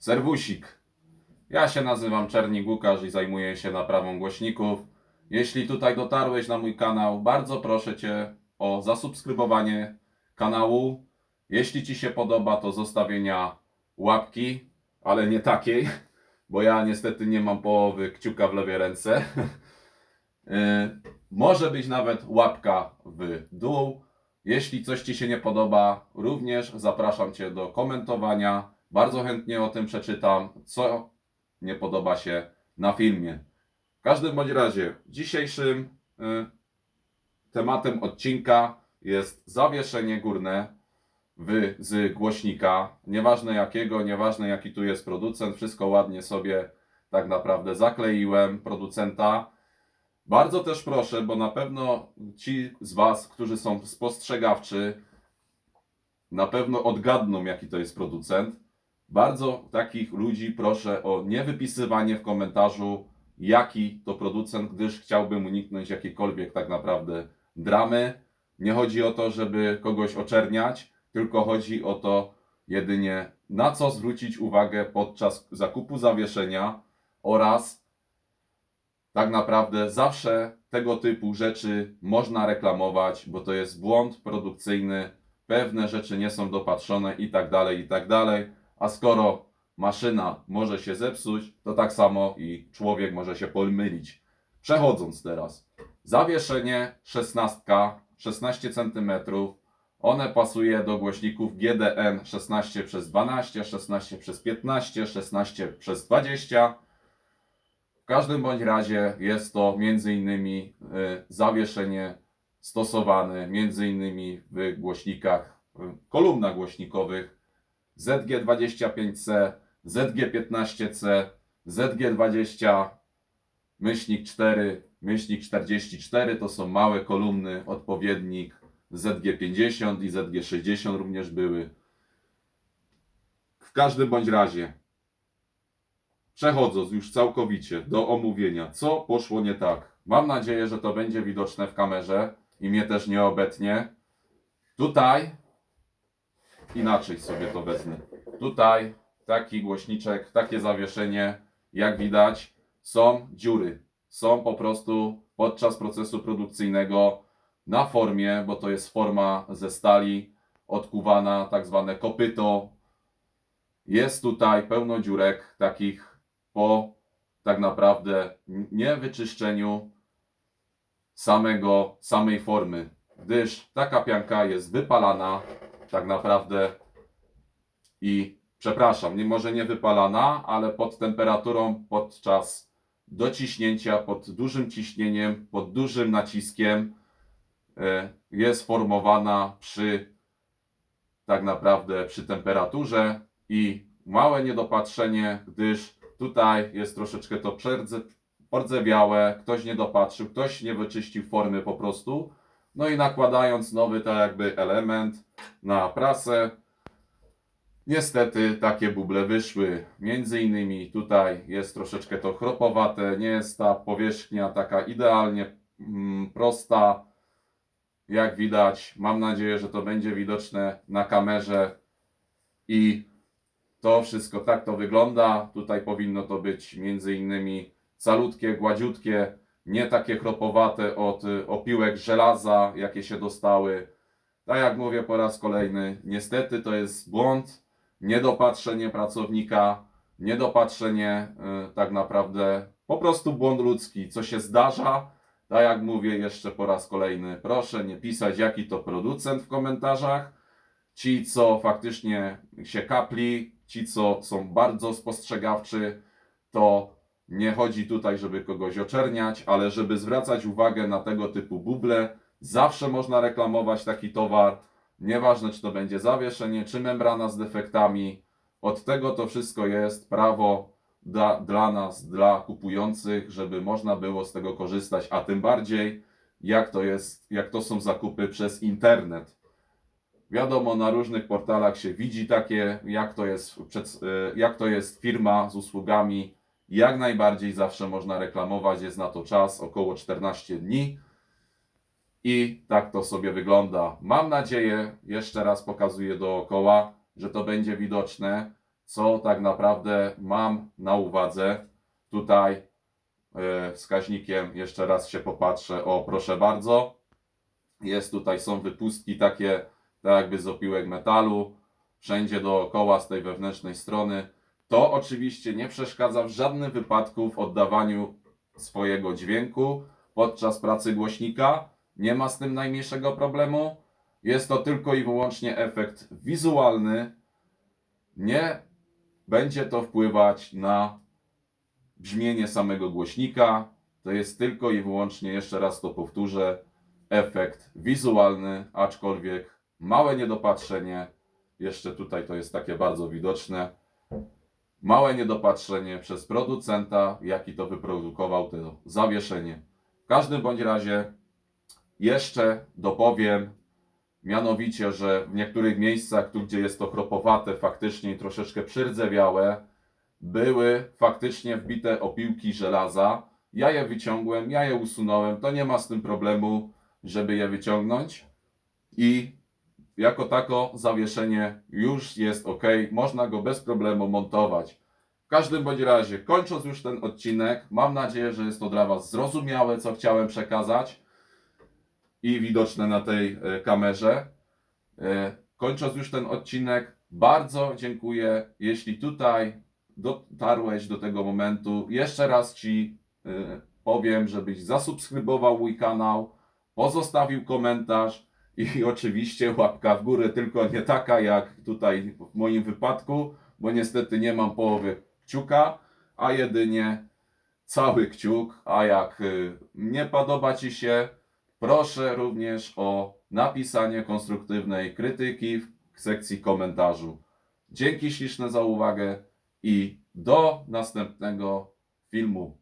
Serwusik. Ja się nazywam Czernik Łukasz i zajmuję się naprawą głośników. Jeśli tutaj dotarłeś na mój kanał, bardzo proszę Cię o zasubskrybowanie kanału. Jeśli Ci się podoba, to zostawienia łapki, ale nie takiej, bo ja niestety nie mam połowy kciuka w lewej ręce. Yy, Może być nawet łapka w dół. Jeśli coś Ci się nie podoba, również zapraszam Cię do komentowania. Bardzo chętnie o tym przeczytam, co nie podoba się na filmie. W każdym bądź razie, dzisiejszym y, tematem odcinka jest zawieszenie górne w, z głośnika. Nieważne jakiego, nieważne jaki tu jest producent, wszystko ładnie sobie tak naprawdę zakleiłem producenta. Bardzo też proszę, bo na pewno ci z Was, którzy są spostrzegawczy, na pewno odgadną, jaki to jest producent. Bardzo takich ludzi proszę o niewypisywanie w komentarzu, jaki to producent, gdyż chciałbym uniknąć jakiejkolwiek tak naprawdę dramy. Nie chodzi o to, żeby kogoś oczerniać, tylko chodzi o to jedynie, na co zwrócić uwagę podczas zakupu zawieszenia oraz tak naprawdę zawsze tego typu rzeczy można reklamować, bo to jest błąd produkcyjny, pewne rzeczy nie są dopatrzone i tak dalej, i tak dalej. A skoro maszyna może się zepsuć, to tak samo i człowiek może się pomylić. Przechodząc teraz. Zawieszenie 16, 16 cm. One pasuje do głośników GDN 16 przez 12, 16 przez 15, 16 przez 20. W każdym bądź razie jest to między innymi y, zawieszenie stosowane między innymi w głośnikach, w kolumnach głośnikowych ZG25C, ZG15C, ZG20, myślnik 4, myślnik 44 to są małe kolumny, odpowiednik ZG50 i ZG60 również były. W każdym bądź razie, przechodząc już całkowicie do omówienia, co poszło nie tak. Mam nadzieję, że to będzie widoczne w kamerze i mnie też nie obetnie. Tutaj inaczej sobie to wezmę. Tutaj taki głośniczek, takie zawieszenie, jak widać, są dziury. Są po prostu podczas procesu produkcyjnego na formie, bo to jest forma ze stali odkuwana, tak zwane kopyto. Jest tutaj pełno dziurek takich po tak naprawdę niewyczyszczeniu samego, samej formy, gdyż taka pianka jest wypalana tak naprawdę i przepraszam, nie może nie wypalana, ale pod temperaturą podczas dociśnięcia, pod dużym ciśnieniem, pod dużym naciskiem e, jest formowana przy tak naprawdę przy temperaturze i małe niedopatrzenie, gdyż tutaj jest troszeczkę to przerdze, pordzewiałe, ktoś nie dopatrzył, ktoś nie wyczyścił formy po prostu. No i nakładając nowy tak jakby element na prasę, niestety takie buble wyszły. Między innymi tutaj jest troszeczkę to chropowate, nie jest ta powierzchnia taka idealnie mm, prosta. Jak widać, mam nadzieję, że to będzie widoczne na kamerze i to wszystko tak to wygląda. Tutaj powinno to być między innymi calutkie, gładziutkie, nie takie chropowate od y, opiłek żelaza, jakie się dostały. Tak jak mówię po raz kolejny, niestety to jest błąd, niedopatrzenie pracownika, niedopatrzenie y, tak naprawdę, po prostu błąd ludzki, co się zdarza. Tak jak mówię jeszcze po raz kolejny, proszę nie pisać jaki to producent w komentarzach. Ci, co faktycznie się kapli, ci, co są bardzo spostrzegawczy, to nie chodzi tutaj, żeby kogoś oczerniać, ale żeby zwracać uwagę na tego typu buble. Zawsze można reklamować taki towar. Nieważne, czy to będzie zawieszenie, czy membrana z defektami. Od tego to wszystko jest prawo dla, dla nas, dla kupujących, żeby można było z tego korzystać, a tym bardziej jak to jest, jak to są zakupy przez internet. Wiadomo, na różnych portalach się widzi takie, jak to jest, e, jak to jest firma z usługami. Jak najbardziej zawsze można reklamować, jest na to czas około 14 dni. I tak to sobie wygląda. Mam nadzieję, jeszcze raz pokazuję dookoła, że to będzie widoczne. co tak naprawdę mam na uwadze. Tutaj e, wskaźnikiem jeszcze raz się popatrzę. O, proszę bardzo. Jest tutaj, są wypustki takie, tak jakby z opiłek metalu, wszędzie dookoła z tej wewnętrznej strony. To oczywiście nie przeszkadza w żadnym wypadku w oddawaniu swojego dźwięku podczas pracy głośnika. Nie ma z tym najmniejszego problemu. Jest to tylko i wyłącznie efekt wizualny. Nie będzie to wpływać na brzmienie samego głośnika. To jest tylko i wyłącznie, jeszcze raz to powtórzę, efekt wizualny, aczkolwiek małe niedopatrzenie, jeszcze tutaj to jest takie bardzo widoczne, małe niedopatrzenie przez producenta, jaki to wyprodukował to zawieszenie. W każdym bądź razie jeszcze dopowiem, mianowicie, że w niektórych miejscach, tu gdzie jest to kropowate, faktycznie troszeczkę przyrdzewiałe, były faktycznie wbite opiłki żelaza. Ja je wyciągłem, ja je usunąłem, to nie ma z tym problemu, żeby je wyciągnąć. I jako tako zawieszenie już jest ok, można go bez problemu montować. W każdym bądź razie, kończąc już ten odcinek, mam nadzieję, że jest to dla Was zrozumiałe, co chciałem przekazać i widoczne na tej e, kamerze. E, Kończąc już ten odcinek, bardzo dziękuję, jeśli tutaj dotarłeś do tego momentu. Jeszcze raz Ci e, powiem, żebyś zasubskrybował mój kanał, pozostawił komentarz i oczywiście łapka w górę, tylko nie taka jak tutaj w moim wypadku, bo niestety nie mam połowy kciuka, a jedynie cały kciuk. A jak y, nie podoba Ci się, proszę również o napisanie konstruktywnej krytyki w sekcji komentarzu. Dzięki śliczne za uwagę i do następnego filmu.